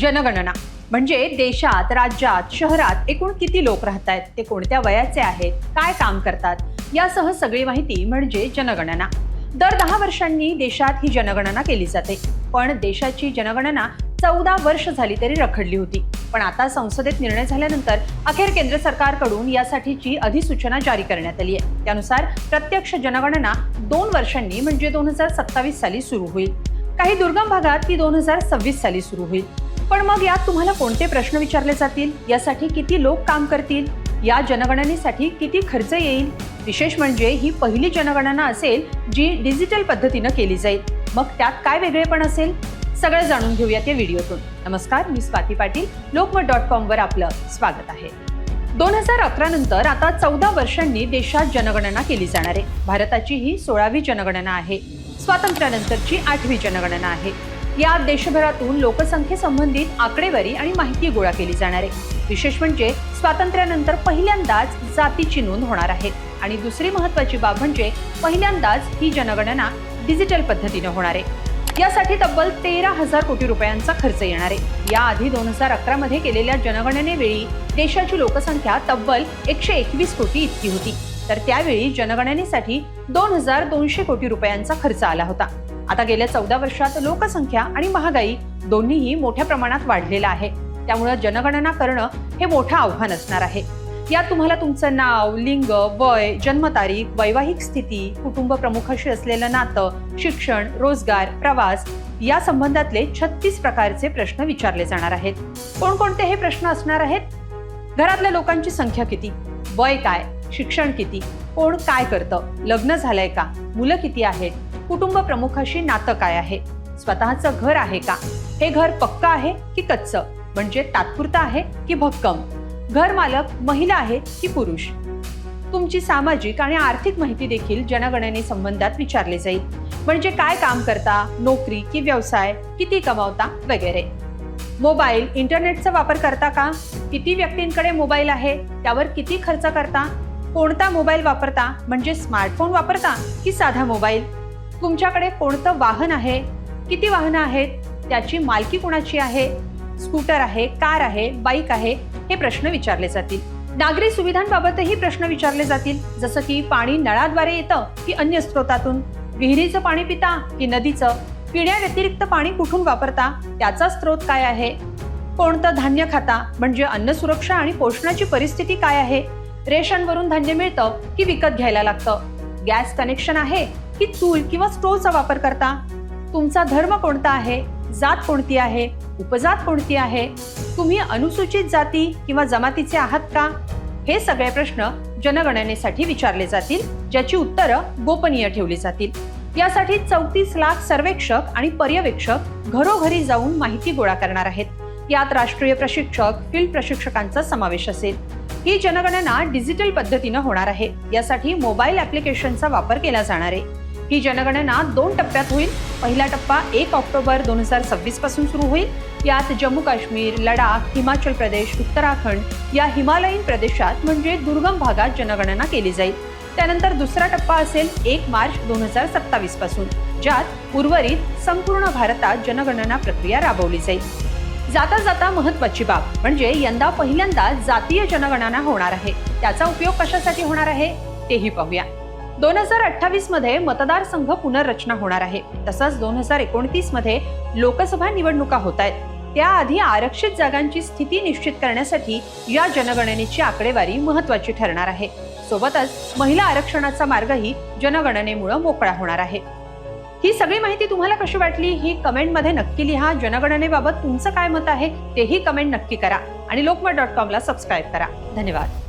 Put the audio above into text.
जनगणना. म्हणजे देशात राज्यात शहरात एकूण किती लोक राहत आहेत ते कोणत्या वयाचे आहेत? काय काम करतात? यासह सगळी माहिती म्हणजे जनगणना. दर दहा वर्षांनी देशात ही जनगणना केली जाते. पण देशाची जनगणना चौदा वर्ष झाली तरी रखडली होती. पण आता संसदेत निर्णय झाल्यानंतर अखेर केंद्र सरकारकडून यासाठीची अधिसूचना जारी करण्यात आली आहे. त्यानुसार प्रत्यक्ष जनगणना दोन वर्षांनी म्हणजे दोन हजार सत्तावीस साली सुरू होईल. काही दुर्गम भागात ती दोन हजार सव्वीस साली सुरू होईल. पण मग यात तुम्हाला कोणते प्रश्न विचारले जातील? यासाठी किती लोक काम करतील? या जनगणनेसाठी किती खर्च येईल? विशेष म्हणजे ही पहिली जनगणना असेल जी डिजिटल पद्धतीनं केली जाईल. मग त्यात काय वेगळेपण असेल? सगळं जाणून घेऊयात या व्हिडिओतून. नमस्कार मी स्वाती पाटील. लोकमत डॉट कॉमवर आपलं स्वागत आहे. दोन हजार अकरा नंतर आता चौदा वर्षांनी देशात जनगणना केली जाणार आहे. भारताची ही सोळावी जनगणना आहे. स्वातंत्र्यानंतरची आठवी जनगणना आहे. यात देशभरातून लोकसंख्येसंबंधित आकडेवारी आणि माहिती गोळा केली जाणार आहे. विशेष म्हणजे स्वातंत्र्यानंतर पहिल्यांदाच जातीची नोंद होणार आहे. आणि दुसरी महत्वाची बाब म्हणजे पहिल्यांदाच ही जनगणना डिजिटल पद्धतीने होणार आहे. यासाठी तब्बल तेरा हजार कोटी रुपयांचा खर्च येणार आहे. याआधी दोन हजार अकरा मध्ये केलेल्या जनगणनेवेळी देशाची लोकसंख्या तब्बल एकशे एकवीस कोटी इतकी होती. तर त्यावेळी जनगणनेसाठी दोन हजार दोनशे कोटी रुपयांचा खर्च आला होता. आता गेल्या चौदा वर्षात लोकसंख्या आणि महागाई दोन्हीही मोठ्या प्रमाणात वाढलेला आहे. त्यामुळे जनगणना करणं हे मोठं आव्हान असणार आहे. यात तुम्हाला तुमचं नाव लिंग वय जन्मतारीख वैवाहिक स्थिती कुटुंब प्रमुखाशी असलेलं नातं शिक्षण रोजगार प्रवास या संबंधातले छत्तीस प्रकारचे प्रश्न विचारले जाणार आहेत. कोणकोणते हे प्रश्न असणार आहेत? घरातल्या लोकांची संख्या किती? वय काय? शिक्षण किती? कोण काय करतं? लग्न झालंय का? मुलं किती आहेत? कुटुंब प्रमुखाशी नातं काय आहे? स्वतःचं घर आहे का? हे घर पक्क आहे की कच्च? म्हणजे तात्पुरतं आहे की भक्कम? घर मालक महिला आहेत की पुरुष? तुमची सामाजिक आणि आर्थिक माहिती देखील जनगणने संबंधात विचारली जाईल. म्हणजे काय काम करता? नोकरी की व्यवसाय? किती कमावता? वगैरे. मोबाईल इंटरनेटचा वापर करता का? किती व्यक्तींकडे मोबाईल आहे? त्यावर किती खर्च करता? कोणता मोबाईल वापरता? म्हणजे स्मार्टफोन वापरता की साधा मोबाईल? तुमच्याकडे कोणतं वाहन आहे? किती वाहनं आहेत? त्याची मालकी कुणाची आहे? स्कूटर आहे कार आहे बाईक आहे हे प्रश्न विचारले जातील. नागरी सुविधांबाबतही प्रश्न विचारले जातील. जसं की पाणी नळाद्वारे येतं की अन्य स्रोतातून? विहिरीचं पाणी पिता की नदीचं? पिण्याव्यतिरिक्त पाणी कुठून वापरता? त्याचा स्रोत काय आहे? कोणतं धान्य खाता? म्हणजे अन्न सुरक्षा आणि पोषणाची परिस्थिती काय आहे? रेशनवरून धान्य मिळतं की विकत घ्यायला लागतं? गॅस कनेक्शन आहे की चूल किंवा स्टोव्हचा वापर करता? तुमचा धर्म कोणता आहे? जात कोणती आहे? उपजात कोणती आहे? तुम्ही अनुसूचित जाती किंवा जमातीचे आहात का? हे सगळे प्रश्न जनगणनेसाठी विचारले जातील ज्याची उत्तरं गोपनीय ठेवली जातील. यासाठी चौतीस लाख सर्वेक्षक आणि पर्यवेक्षक घरोघरी जाऊन माहिती गोळा करणार आहेत. यात राष्ट्रीय प्रशिक्षक फील्ड प्रशिक्षकांचा समावेश असेल. ही जनगणना डिजिटल पद्धतीनं होणार आहे. यासाठी मोबाईल ऍप्लिकेशनचा वापर केला जाणार आहे. ही जनगणना दोन टप्प्यात होईल. पहिला टप्पा एक ऑक्टोबर दोन हजार सव्वीसपासून सुरू होईल. यात जम्मू काश्मीर लडाख हिमाचल प्रदेश उत्तराखंड या हिमालयीन प्रदेशात म्हणजे दुर्गम भागात जनगणना केली जाईल. त्यानंतर दुसरा टप्पा असेल एक मार्च दोन हजार सत्तावीसपासून ज्यात उर्वरित संपूर्ण भारतात जनगणना प्रक्रिया राबवली जाईल. जाता जाता महत्वाची बाब म्हणजे यंदा पहिल्यांदा जातीय जनगणना होणार आहे. त्याचा उपयोग कशासाठी होणार आहे? तेही पाहूया. दोन हजार अठ्ठावीसमध्ये मतदारसंघ पुनर्रचना होणार आहे. तसंच दोन हजार एकोणतीसमध्ये लोकसभा निवडणुका होत आहेत. त्याआधी आरक्षित जागांची स्थिती निश्चित करण्यासाठी या जनगणनेची आकडेवारी महत्वाची ठरणार आहे. सोबतच महिला आरक्षणाचा मार्गही जनगणनेमुळे मोकळा होणार आहे. ही सगळी माहिती तुम्हाला कशी वाटली? ही कमेंटमध्ये नक्की लिहा. जनगणनेबाबत तुमचं काय मत आहे तेही कमेंट नक्की करा. आणि लोकमत डॉट कॉमला सबस्क्राईब करा. धन्यवाद.